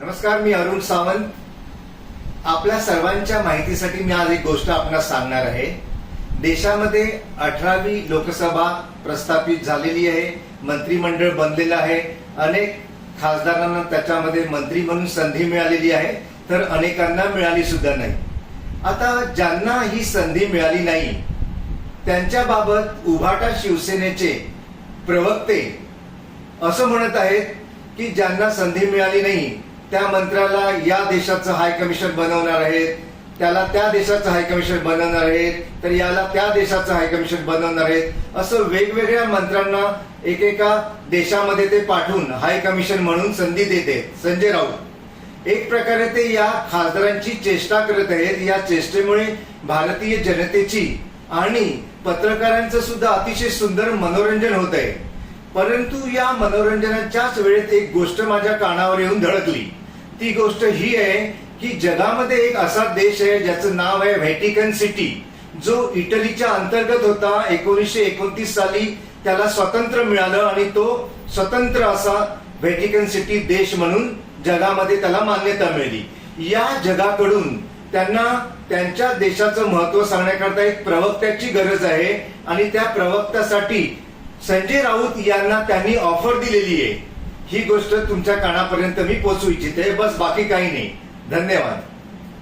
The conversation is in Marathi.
नमस्कार मी अरुण सावंत. आपल्या सर्वांच्या माहितीसाठी मी आज एक गोष्ट आपणास सांगणार आहे. देशामध्ये अठरावी लोकसभा प्रस्थापित झालेली आहे मंत्रिमंडळ बनलेलं आहे अनेक खासदारांना त्याच्यामध्ये मंत्री म्हणून संधी मिळालेली आहे तर अनेकांना मिळाली सुद्धा नाही. आता ज्यांना ही संधी मिळाली नाही त्यांच्याबाबत उभाटा शिवसेनेचे प्रवक्ते असं म्हणत आहेत की ज्यांना संधी मिळाली नाही त्या मंत्र्याला या देशाचं हाय कमिशन बनवणार आहेत त्याला त्या देशाचं हाय कमिशन बनवणार आहेत तर याला त्या देशाचं हाय कमिशन बनवणार आहेत असं वेगवेगळ्या मंत्र्यांना एकेका देशामध्ये ते पाठवून हाय कमिशन म्हणून संधी देते. संजय राऊत. एक प्रकारे ते या खासदारांची चेष्टा करत आहेत. या चेष्टेमुळे भारतीय जनतेची आणि पत्रकारांचं सुद्धा अतिशय सुंदर मनोरंजन होत आहे. परंतु या मनोरंजनाच्याच वेळेत एक गोष्ट माझ्या कानावर येऊन धडकली. ती गोष्ट ही आहे की जगामध्ये एक असा देश आहे ज्याचं नाव आहे व्हॅटिकन सिटी. जो इटलीच्या अंतर्गत होता. एकोणीसशे एकोणतीस साली त्याला स्वातंत्र्य मिळालं आणि तो स्वतंत्र असा व्हॅटिकन सिटी देश म्हणून जगामध्ये त्याला मान्यता मिळाली. या जगाकडून त्यांना त्यांच्या देशाचं महत्त्व सांगण्याकरता एक प्रवक्त्याची गरज आहे आणि त्या प्रवक्त्यासाठी संजय राऊत यांना त्यांनी ऑफर दिलेली आहे. ही गोष्ट तुमच्या कानापर्यंत मी पोहोचू इच्छिते. बस बाकी काही नाही. धन्यवाद.